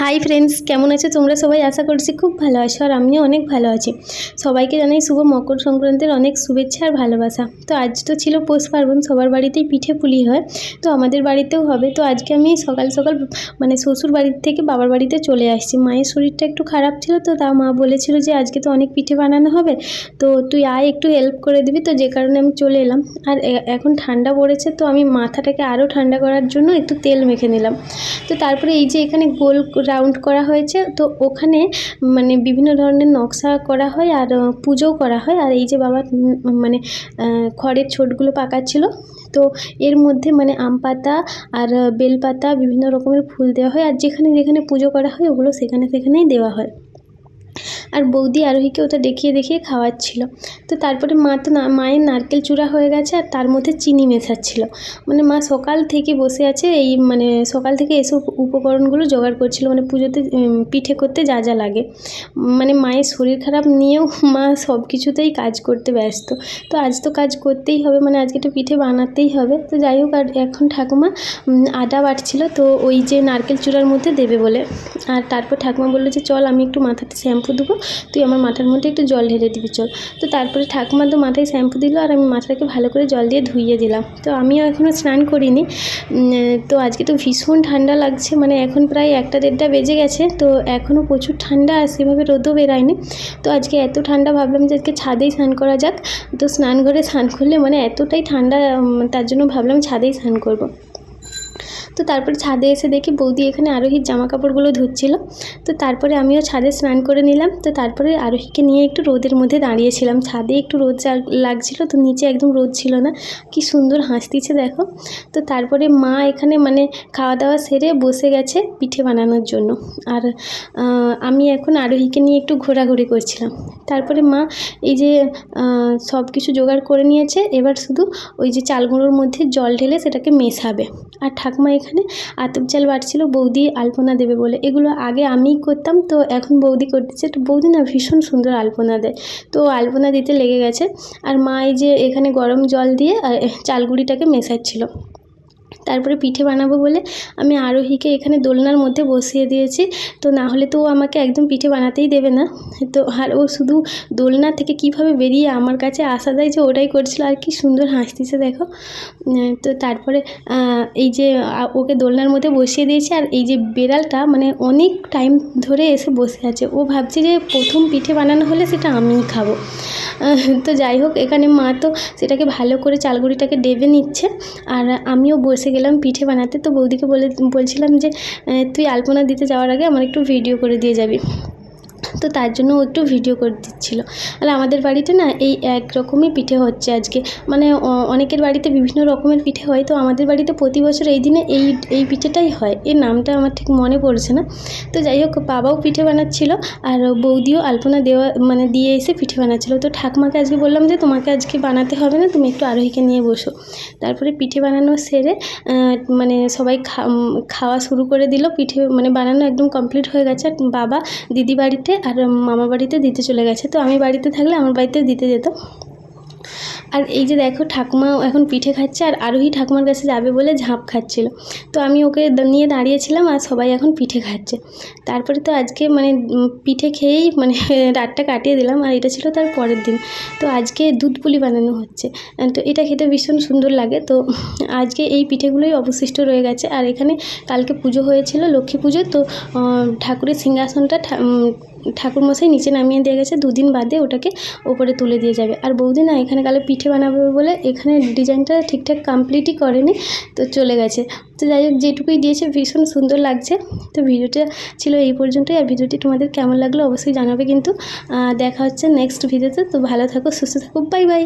Hi friends কেমন আছো? তোমরা সবাই আশা করছি খুব ভালো আছো আর আমিও অনেক ভালো আছি। সবাইকে জানাই শুভ মকর সংক্রান্তির অনেক শুভেচ্ছা আর ভালোবাসা। তো আজ তো ছিল পৌষ পার্বণ, সবার বাড়িতেই পিঠে পুলি হয়। তো আমাদের বাড়িতেও হবে। তো আজকে আমি সকাল সকাল মানে শ্বশুর বাড়ির থেকে বাবার বাড়িতে চলে আসছি। মায়ের শরীরটা একটু খারাপ ছিল তো তা মা বলেছিল যে আজকে তো অনেক পিঠে বানানো হবে। তো তুই আয়, একটু হেল্প করে দিবি। তো যে কারণে আমি চলে এলাম। আর এখন ঠান্ডা পড়েছে তো আমি মাথাটাকে আরও ঠান্ডা করার জন্য একটু তেল মেখে নিলাম। তো তারপরে এই যে এখানে গোল রাউন্ড করা হয়েছে। তো ওখানে মানে বিভিন্ন ধরনের নকশা করা হয় আর পুজো পুজোও করা হয়। আর এই যে বাবা মানে খড়ের ছোটগুলো পাকাচ্ছিল। তো এর মধ্যে মানে আম পাতা আর বেলপাতা বিভিন্ন রকমের ফুল দেওয়া হয়। আর যেখানে যেখানে পুজো করা হয়, ওগুলো সেখানে সেখানেই দেওয়া হয়। আর বৌদি আরোহীকে ওটা দেখিয়ে দেখিয়ে খাওয়াচ্ছিল। তো তারপরে মা তো না, মায়ের নারকেল চূড়া হয়ে গেছে আর তার মধ্যে চিনি মেশাচ্ছিল। মানে মা সকাল থেকে বসে আছে এই মানে সকাল থেকে এসব উপকরণগুলো জোগাড় করছিল। মানে পুজোতে পিঠে করতে যা যা লাগে। মানে মায়ের শরীর খারাপ নিয়েও মা সব কিছুতেই কাজ করতে ব্যস্ত। তো আজ তো কাজ করতেই হবে মানে আজকে তো পিঠে বানাতেই হবে। তো যাই হোক, আর এখন ঠাকুমা আদা বাটছিল। তো ওই যে নারকেল চূড়ার মধ্যে দেবে বলে। আর তারপর ঠাকুমা বলল যে, চল আমি একটু মাথাতে শ্যাম্পু দেবো। তুই আমার মাথার মধ্যে একটু জল ঢেলে দিবি, চল। তো তারপরে ঠাকুমা তো মাথায় শ্যাম্পু দিল আর আমি মাথাটাকে ভালো করে জল দিয়ে ধুইয়ে দিলাম। তো আমিও এখনও স্নান করিনি। তো আজকে তো ভীষণ ঠান্ডা লাগছে মানে এখন প্রায় একটা দেড়টা বেজে গেছে, তো এখনও প্রচুর ঠান্ডা আর সেভাবে রোদও বেরায়নি। তো আজকে এত ঠান্ডা ভাবলাম যে আজকে ছাদেই স্নান করা যাক। তো স্নান ঘরে স্নান করলে মানে এতটাই ঠান্ডা তার জন্য ভাবলাম ছাদেই স্নান করব। তো তারপরে ছাদে এসে দেখি বৌদি এখানে আরোহীর জামা কাপড়গুলো ধুচ্ছিল। তো তারপরে আমিও ছাদে স্নান করে নিলাম। তো তারপরে আরোহীকে নিয়ে একটু রোদের মধ্যে দাঁড়িয়েছিলাম। ছাদে একটু রোদ লাগছিল, তো নিচে একদম রোদ ছিল না। কি সুন্দর হাসতিছে দেখো। তো তারপরে মা এখানে মানে খাওয়া দাওয়া সেরে বসে গেছে পিঠে বানানোর জন্য। আর আমি এখন আরোহীকে নিয়ে একটু ঘোরাঘুরি করছিলাম। তারপরে মা এই যে সব কিছু জোগাড় করে নিয়েছে। এবার শুধু ওই যে চালগুঁড়োর মধ্যে জল ঢেলে সেটাকে মেশাবে। আর ঠাকুমা আতপ চাল বাড়ছিল বৌদি আলপনা দেবে বলে। এগুলো আগে আমি করতাম, তো এখন বৌদি করতেছে। তো বৌদি না ভীষণ সুন্দর আলপনা দেয়। তো আলপনা দিতে লেগে গেছে। আর মা এই যে এখানে গরম জল দিয়ে চালগুড়িটাকে মেশাচ্ছিল। তারপরে পিঠে বানাবো বলে আমি আরোহীকে এখানে দোলনার মধ্যে বসিয়ে দিয়েছি। তো না হলে তো ও আমাকে একদম পিঠে বানাতেই দেবে না। তো আর ও শুধু দোলনা থেকে কীভাবে বেরিয়ে আমার কাছে আসা যায় যে ওটাই করছিল, আর কি সুন্দর হাসতেছে দেখো। তো তারপরে এই যে ওকে দোলনার মধ্যে বসিয়ে দিয়েছি, আর এই যে বেড়ালটা মানে অনেক টাইম ধরে এসে বসে আছে। ও ভাবছে যে প্রথম পিঠে বানানো হলে সেটা আমিই খাব। তো যাই হোক, এখানে মা তো সেটাকে ভালো করে চালগুড়িটাকে ডেবে নিচ্ছে, আর আমিও বসে গেলাম, পিঠে বানাতে। তো বৌদিকে বলে বলছিলাম যে তুই আলপনা দিতে যাওয়ার আগে আমার একটু ভিডিও করে দিয়ে যাবি। তো তার জন্য ও একটু ভিডিও করে দিচ্ছিল। আর আমাদের বাড়িতে না এই এক রকমই পিঠে হচ্ছে আজকে। মানে অনেকের বাড়িতে বিভিন্ন রকমের পিঠে হয়, তো আমাদের বাড়িতে প্রতি বছর এই দিনে এই এই পিঠেটাই হয়। এর নামটা আমার ঠিক মনে পড়ছে না। তো যাই হোক, বাবাও পিঠে বানাচ্ছিল আর বৌদিও আলপনা দেওয়া মানে দিয়ে এসে পিঠে বানাচ্ছিল। তো ঠাকুমাকে আজকে বললাম যে, তোমাকে আজকে বানাতে হবে না, তুমি একটু আরোহীকে নিয়ে বসো। তারপরে পিঠে বানানো সেরে মানে সবাই খাওয়া শুরু করে দিল। পিঠে মানে বানানো একদম কমপ্লিট হয়ে গেছে। বাবা, দিদি বাড়িতে আর মামা বাড়িতে দিতে চলে গেছে, তো আমি বাড়িতে থাকলে আমার বাড়িতে দিতে যেত। আর এই যে দেখো ঠাকুমা এখন পিঠে খাচ্ছে আর আরোহী ঠাকুমার কাছে যাবে বলে ঝাঁপ খাচ্ছিল। তো আমি ওকে নিয়ে দাঁড়িয়েছিলাম আর সবাই এখন পিঠে খাচ্ছে। তারপরে তো আজকে মানে পিঠে খেয়েই মানে রাতটা কাটিয়ে দিলাম আর এটা ছিল তার পরের দিন। তো আজকে দুধ পুলি বানানো হচ্ছে। তো এটা খেতে ভীষণ সুন্দর লাগে। তো আজকে এই পিঠেগুলোই অবশিষ্ট রয়ে গেছে। আর এখানে কালকে পুজো হয়েছিল, লক্ষ্মী পুজো। তো ঠাকুরের সিংহাসনটা ঠাকুরমশাই নিচে নামিয়ে দিয়ে গেছে, দুদিন বাদে ওটাকে ওপরে তুলে দিয়ে যাবে। আর বৌদি না এখানে কালে পিঠে বানাবে বলে এখানে ডিজাইনটা ঠিকঠাক কমপ্লিটই করেনি, তো চলে গেছে। তো যাই হোক, যেটুকুই দিয়েছে ভীষণ সুন্দর লাগছে। তো ভিডিওটা ছিল এই পর্যন্তই, আর ভিডিওটি তোমাদের কেমন লাগল অবশ্যই জানাবে কিন্তু। দেখা হচ্ছে নেক্সট ভিডিওতে তো ভালো থাকো, সুস্থ থাকো বাই বাই